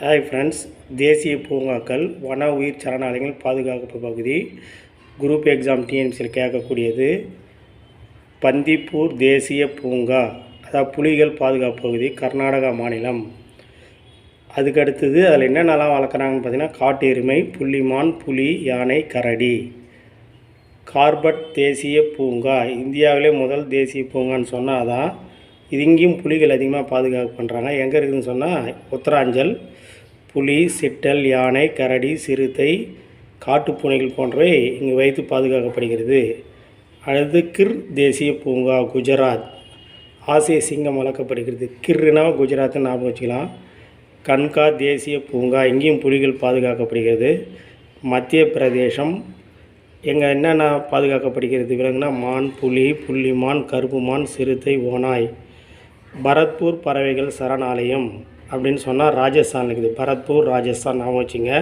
Hi friends தேசிய பூங்காக்கள் வன உயிர் சரணாலயங்கள் பாதுகாப்பு பகுதி குரூப் எக்ஸாம் டிஎன்சியில் கேட்கக்கூடியது. பந்திப்பூர் தேசிய பூங்கா அதாவது புலிகள் பாதுகாப்பு பகுதி கர்நாடகா மாநிலம். அதுக்கு அடுத்தது அதில் என்னென்னலாம் வளர்க்குறாங்கன்னு பார்த்தீங்கன்னா காட்டு எருமை புள்ளிமான் புலி யானை கரடி. கார்பட் தேசிய பூங்கா இந்தியாவிலே முதல் தேசிய பூங்கான்னு சொன்னால் தான் இது இங்கேயும் புலிகள் அதிகமாக பாதுகாப்பு பண்ணுறாங்க எங்கே இருக்குதுன்னு சொன்னால் உத்தராஞ்சல் புலி சிட்டல் யானை கரடி சிறுத்தை காட்டுப்பூனைகள் போன்றவை இங்கு வைத்து பாதுகாக்கப்படுகிறது. அடுத்து கிர் தேசிய பூங்கா குஜராத். ஆசிய சிங்கம் வளர்க்கப்படுகிறது. கிர்னா குஜராத்னு ஞாபகம் வச்சுக்கலாம். கன்கா தேசிய பூங்கா இங்கேயும் புலிகள் பாதுகாக்கப்படுகிறது. மத்திய பிரதேசம் எங்கே என்னென்ன பாதுகாக்கப்படுகிறது? விலங்குனா மான் புலி புள்ளிமான் கருப்பு மான் சிறுத்தை ஓநாய். பரத்பூர் பறவைகள் சரணாலயம் அப்படின்னு சொன்னால் ராஜஸ்தான் இருக்குது. பரத்பூர் ராஜஸ்தான் ஞாபகம் வச்சுங்க.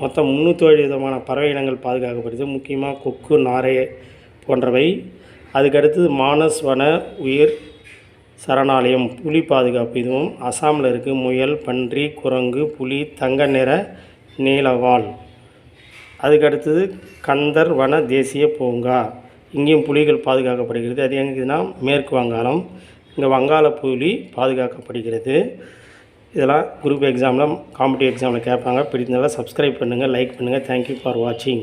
மொத்தம் முந்நூற்றி விதமான பறவை இனங்கள் பாதுகாக்கப்படுது. முக்கியமாக கொக்கு நாரை போன்றவை. அதுக்கடுத்தது மானஸ் வன உயிர் சரணாலயம் புலி பாதுகாப்பு. இதுவும் அசாமில் இருக்குது முயல் பன்றி குரங்கு புலி தங்க நிற நீலவால் அதுக்கடுத்தது கந்தர் வன தேசிய பூங்கா. இங்கேயும் புலிகள் பாதுகாக்கப்படுகிறது. அது எங்குதுன்னா மேற்கு வங்காளம். இங்கே வங்காள புலி பாதுகாக்கப்படுகிறது. இதெல்லாம் குரூப் எக்ஸாமில் காம்படிவ் எக்ஸாமில் கேட்பாங்க. பிடிச்சிருந்தாலும் சப்ஸ்கிரைப் பண்ணுங்கள் லைக் பண்ணுங்கள் தேங்க்யூ ஃபார் வாட்சிங்